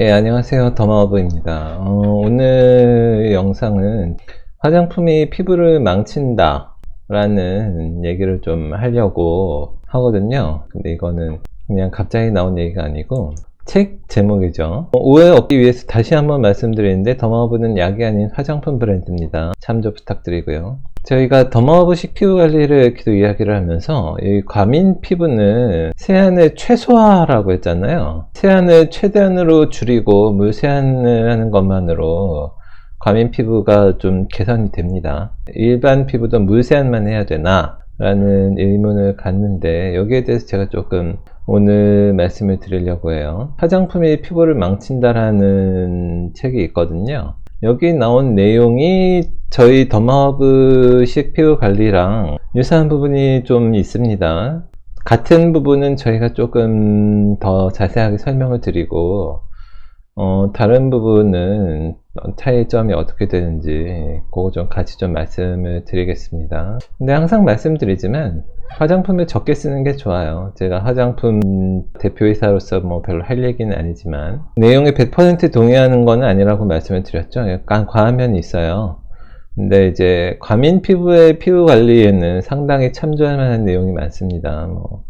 예, 안녕하세요. 더마어브입니다. 어, 오늘 영상은 화장품이 피부를 망친다 라는 얘기를 좀 하려고 하거든요. 근데 이거는 그냥 갑자기 나온 얘기가 아니고 책 제목이죠. 어, 오해 없기 위해서 다시 한번 말씀드리는데 더마어브는 약이 아닌 화장품 브랜드입니다. 참조 부탁드리고요. 저희가 더마어브식 피부 관리를 계속 이야기를 하면서 이 과민 피부는 세안을 최소화라고 했잖아요. 세안을 최대한으로 줄이고 물 세안을 하는 것만으로 과민 피부가 좀 개선이 됩니다. 일반 피부도 물 세안만 해야 되나? 라는 의문을 갖는데 여기에 대해서 제가 조금 오늘 말씀을 드리려고 해요. 화장품이 피부를 망친다라는 책이 있거든요. 여기 나온 내용이 저희 더마허브식 피부 관리랑 유사한 부분이 좀 있습니다. 같은 부분은 저희가 조금 더 자세하게 설명을 드리고 어, 다른 부분은 차이점이 어떻게 되는지 그거 좀 같이 좀 말씀을 드리겠습니다. 근데 항상 말씀드리지만 화장품을 적게 쓰는 게 좋아요. 제가 화장품 대표이사로서 뭐 별로 할 얘기는 아니지만 내용에 100% 동의하는 건 아니라고 말씀을 드렸죠. 약간 과한 면이 있어요. 근데 이제 과민 피부의 피부 관리에는 상당히 참조할 만한 내용이 많습니다. 뭐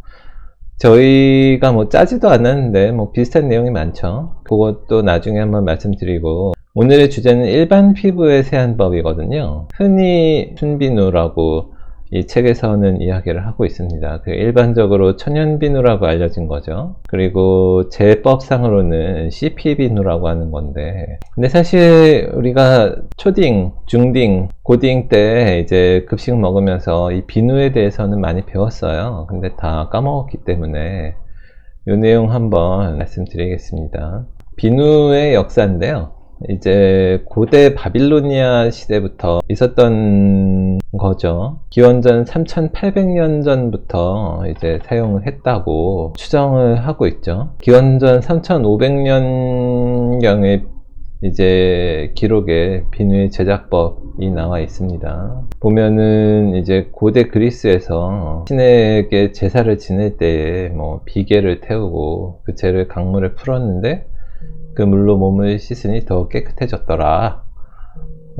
저희가 뭐 짜지도 않았는데 뭐 비슷한 내용이 많죠. 그것도 나중에 한번 말씀드리고 오늘의 주제는 일반 피부의 세안법이거든요. 흔히 순비누라고 이 책에서는 이야기를 하고 있습니다. 그 일반적으로 천연비누라고 알려진 거죠. 그리고 제법상으로는 CP비누라고 하는 건데, 근데 사실 우리가 초딩, 중딩, 고딩 때 이제 급식 먹으면서 이 비누에 대해서는 많이 배웠어요. 근데 다 까먹었기 때문에 이 내용 한번 말씀드리겠습니다. 비누의 역사인데요. 이제 고대 바빌로니아 시대부터 있었던 거죠. 기원전 3800년 전부터 이제 사용을 했다고 추정을 하고 있죠. 기원전 3500년경의 이제 기록에 비누의 제작법이 나와 있습니다. 보면은 이제 고대 그리스에서 신에게 제사를 지낼 때에 뭐 비계를 태우고 그 재를 강물에 풀었는데 그 물로 몸을 씻으니 더 깨끗해졌더라.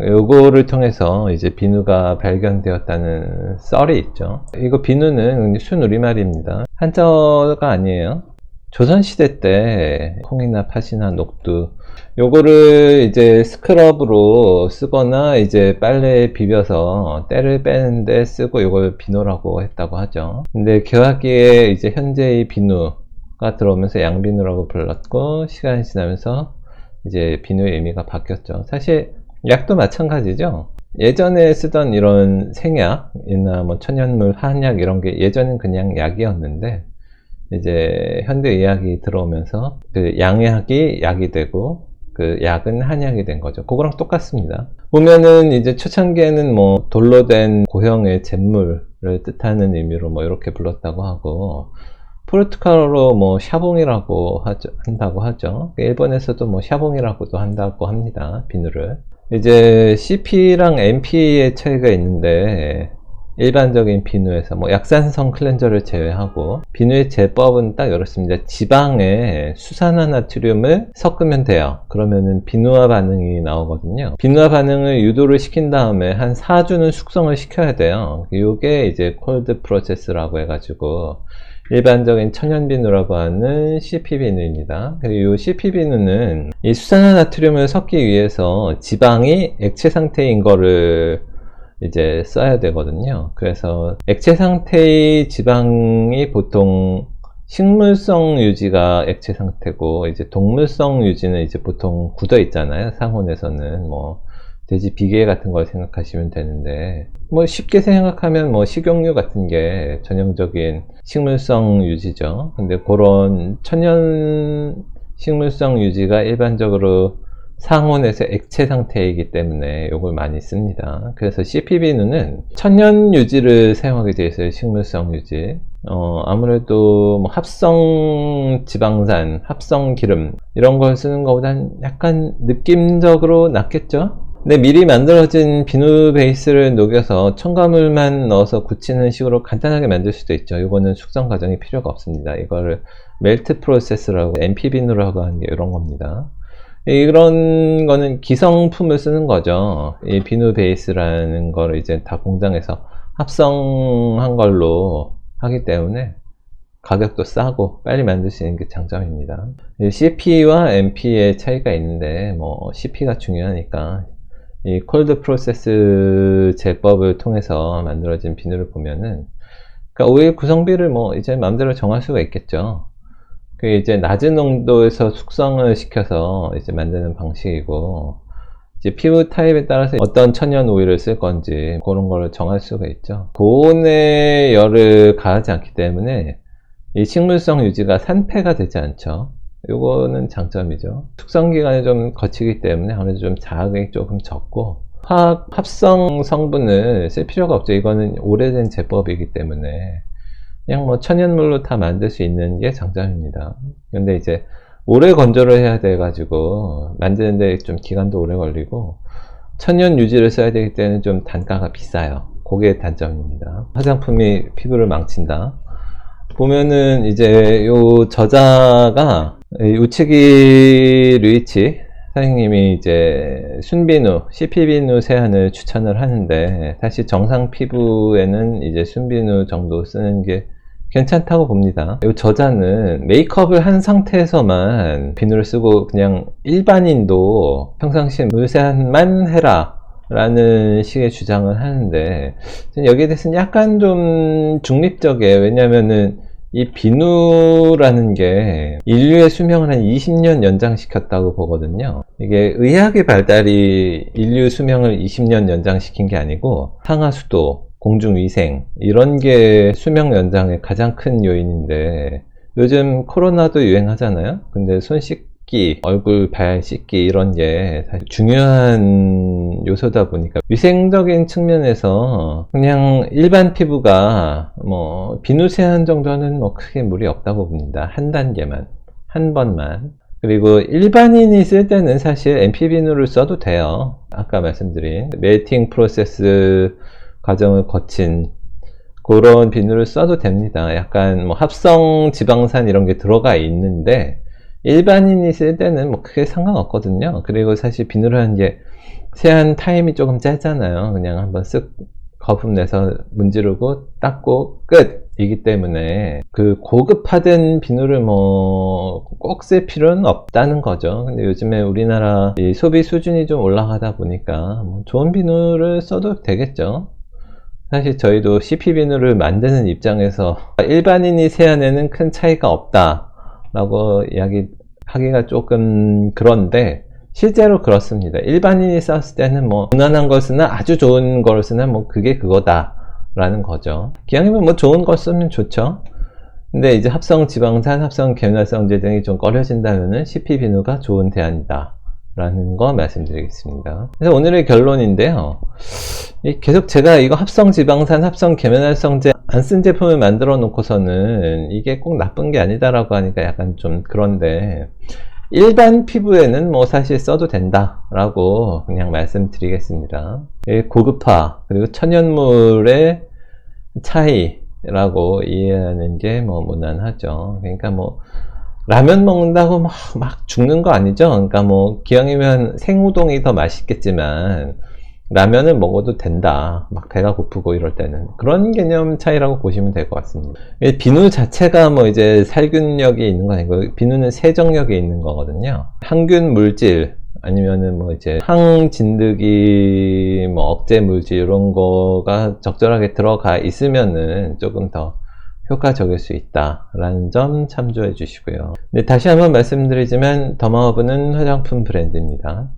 요거를 통해서 이제 비누가 발견되었다는 썰이 있죠. 이거 비누는 순 우리말입니다. 한자가 아니에요. 조선시대 때 콩이나 팥이나 녹두 요거를 이제 스크럽으로 쓰거나 이제 빨래에 비벼서 때를 빼는데 쓰고 요걸 비누라고 했다고 하죠. 근데 개화기에 이제 현재의 비누 가 들어오면서 양비누라고 불렀고 시간이 지나면서 이제 비누의 의미가 바뀌었죠. 사실 약도 마찬가지죠. 예전에 쓰던 이런 생약이나 뭐 천연물, 한약 이런 게 예전엔 그냥 약이었는데 이제 현대 의학이 들어오면서 그 양약이 약이 되고 그 약은 한약이 된 거죠. 그거랑 똑같습니다. 보면은 이제 초창기에는 뭐 돌로 된 고형의 잿물을 뜻하는 의미로 뭐 이렇게 불렀다고 하고 포르투갈어로 뭐 샤봉이라고 하죠, 한다고 하죠. 일본에서도 뭐 샤봉이라고도 한다고 합니다. 비누를. 이제 CP랑 MP의 차이가 있는데 일반적인 비누에서 뭐 약산성 클렌저를 제외하고 비누의 제법은 딱 이렇습니다. 지방에 수산화 나트륨을 섞으면 돼요. 그러면은 비누화 반응이 나오거든요. 비누화 반응을 유도를 시킨 다음에 한 4주는 숙성을 시켜야 돼요. 이게 이제 콜드 프로세스라고 해가지고 일반적인 천연비누라고 하는 CP비누입니다. 그리고 이 CP비누는 이 수산화 나트륨을 섞기 위해서 지방이 액체 상태인 거를 이제 써야 되거든요. 그래서 액체 상태의 지방이 보통 식물성 유지가 액체 상태고 이제 동물성 유지는 이제 보통 굳어 있잖아요. 상온에서는 뭐 돼지 비계 같은 걸 생각하시면 되는데 뭐 쉽게 생각하면 뭐 식용유 같은 게 전형적인 식물성 유지죠. 근데 그런 천연 식물성 유지가 일반적으로 상온에서 액체 상태이기 때문에 이걸 많이 씁니다. 그래서 CP비누는 천연 유지를 사용하게 되어 있어요. 식물성 유지. 어, 아무래도 뭐 합성 지방산, 합성 기름 이런 걸 쓰는 것보단 약간 느낌적으로 낫겠죠? 근데 미리 만들어진 비누 베이스를 녹여서 첨가물만 넣어서 굳히는 식으로 간단하게 만들 수도 있죠. 이거는 숙성 과정이 필요가 없습니다. 이거를 멜트 프로세스라고 MP 비누라고 하는 게 이런 겁니다. 이런 거는 기성품을 쓰는 거죠. 이 비누 베이스라는 거를 이제 다 공장에서 합성한 걸로 하기 때문에 가격도 싸고 빨리 만들 수 있는 게 장점입니다. 이 CP와 MP의 차이가 있는데 뭐 CP가 중요하니까 이 콜드 프로세스 제법을 통해서 만들어진 비누를 보면은 그러니까 오일 구성비를 뭐 이제 마음대로 정할 수가 있겠죠. 그 이제 낮은 농도에서 숙성을 시켜서 이제 만드는 방식이고 이제 피부 타입에 따라서 어떤 천연 오일을 쓸 건지 그런 거를 정할 수가 있죠. 고온의 열을 가하지 않기 때문에 이 식물성 유지가 산패가 되지 않죠. 요거는 장점이죠. 숙성 기간이 좀 거치기 때문에 아무래도 좀 자극이 조금 적고 화학 합성 성분을 쓸 필요가 없죠. 이거는 오래된 제법이기 때문에 그냥 뭐 천연물로 다 만들 수 있는 게 장점입니다. 근데 이제 오래 건조를 해야 돼 가지고 만드는데 좀 기간도 오래 걸리고 천연 유지를 써야 되기 때문에 좀 단가가 비싸요. 그게 단점입니다. 화장품이 피부를 망친다. 보면은 이제 요 저자가 이 우치기 류이치 선생님이 이제 순비누, CP비누 세안을 추천을 하는데 사실 정상 피부에는 이제 순비누 정도 쓰는 게 괜찮다고 봅니다. 이 저자는 메이크업을 한 상태에서만 비누를 쓰고 그냥 일반인도 평상시에 물세안만 해라 라는 식의 주장을 하는데 여기에 대해서는 약간 좀 중립적이에요. 왜냐면은 이 비누라는 게 인류의 수명을 한 20년 연장시켰다고 보거든요. 이게 의학의 발달이 인류 수명을 20년 연장시킨 게 아니고 상하수도, 공중위생 이런 게 수명 연장의 가장 큰 요인인데 요즘 코로나도 유행하잖아요. 근데 손 씻 기, 얼굴 발 씻기 이런 게 중요한 요소다 보니까 위생적인 측면에서 그냥 일반 피부가 뭐 비누 세안 정도는 뭐 크게 무리 없다고 봅니다. 한 단계만, 한 번만. 그리고 일반인이 쓸 때는 사실 MP비누를 써도 돼요. 아까 말씀드린 멜팅 프로세스 과정을 거친 그런 비누를 써도 됩니다. 약간 뭐 합성 지방산 이런 게 들어가 있는데 일반인이 쓸 때는 뭐 크게 상관없거든요. 그리고 사실 비누를 하는 게 세안 타임이 조금 짧잖아요. 그냥 한번 쓱 거품 내서 문지르고 닦고 끝 이기 때문에 그 고급화된 비누를 뭐 꼭 쓸 필요는 없다는 거죠. 근데 요즘에 우리나라 이 소비 수준이 좀 올라가다 보니까 뭐 좋은 비누를 써도 되겠죠. 사실 저희도 CP 비누를 만드는 입장에서 일반인이 세안에는 큰 차이가 없다 라고 이야기하기가 조금 그런데 실제로 그렇습니다. 일반인이 썼을 때는 뭐 무난한 걸 쓰나 아주 좋은 걸 쓰나 뭐 그게 그거다 라는 거죠. 기왕이면 뭐 좋은 걸 쓰면 좋죠. 근데 이제 합성 지방산, 합성 계면활성제 등이 좀 꺼려진다면은 CP 비누가 좋은 대안이다. 라는 거 말씀드리겠습니다. 그래서 오늘의 결론인데요. 계속 제가 이거 합성 지방산, 합성 계면활성제 안 쓴 제품을 만들어 놓고서는 이게 꼭 나쁜 게 아니다라고 하니까 약간 좀 그런데 일반 피부에는 뭐 사실 써도 된다라고 그냥 말씀드리겠습니다. 고급화 그리고 천연물의 차이라고 이해하는 게 뭐 무난하죠. 그러니까 뭐 라면 먹는다고 막, 막 죽는 거 아니죠? 그러니까 뭐 기왕이면 생우동이 더 맛있겠지만 라면을 먹어도 된다. 막 배가 고프고 이럴 때는 그런 개념 차이라고 보시면 될 것 같습니다. 비누 자체가 뭐 이제 살균력이 있는 거 아니고 비누는 세정력이 있는 거거든요. 항균 물질 아니면은 뭐 이제 항진드기 뭐 억제 물질 이런 거가 적절하게 들어가 있으면은 조금 더 효과적일 수 있다라는 점 참조해 주시고요. 네, 다시 한번 말씀드리지만 더마허브는 화장품 브랜드입니다.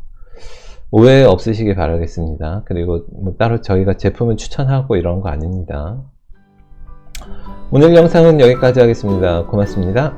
오해 없으시길 바라겠습니다. 그리고 뭐 따로 저희가 제품을 추천하고 이런 거 아닙니다. 오늘 영상은 여기까지 하겠습니다. 고맙습니다.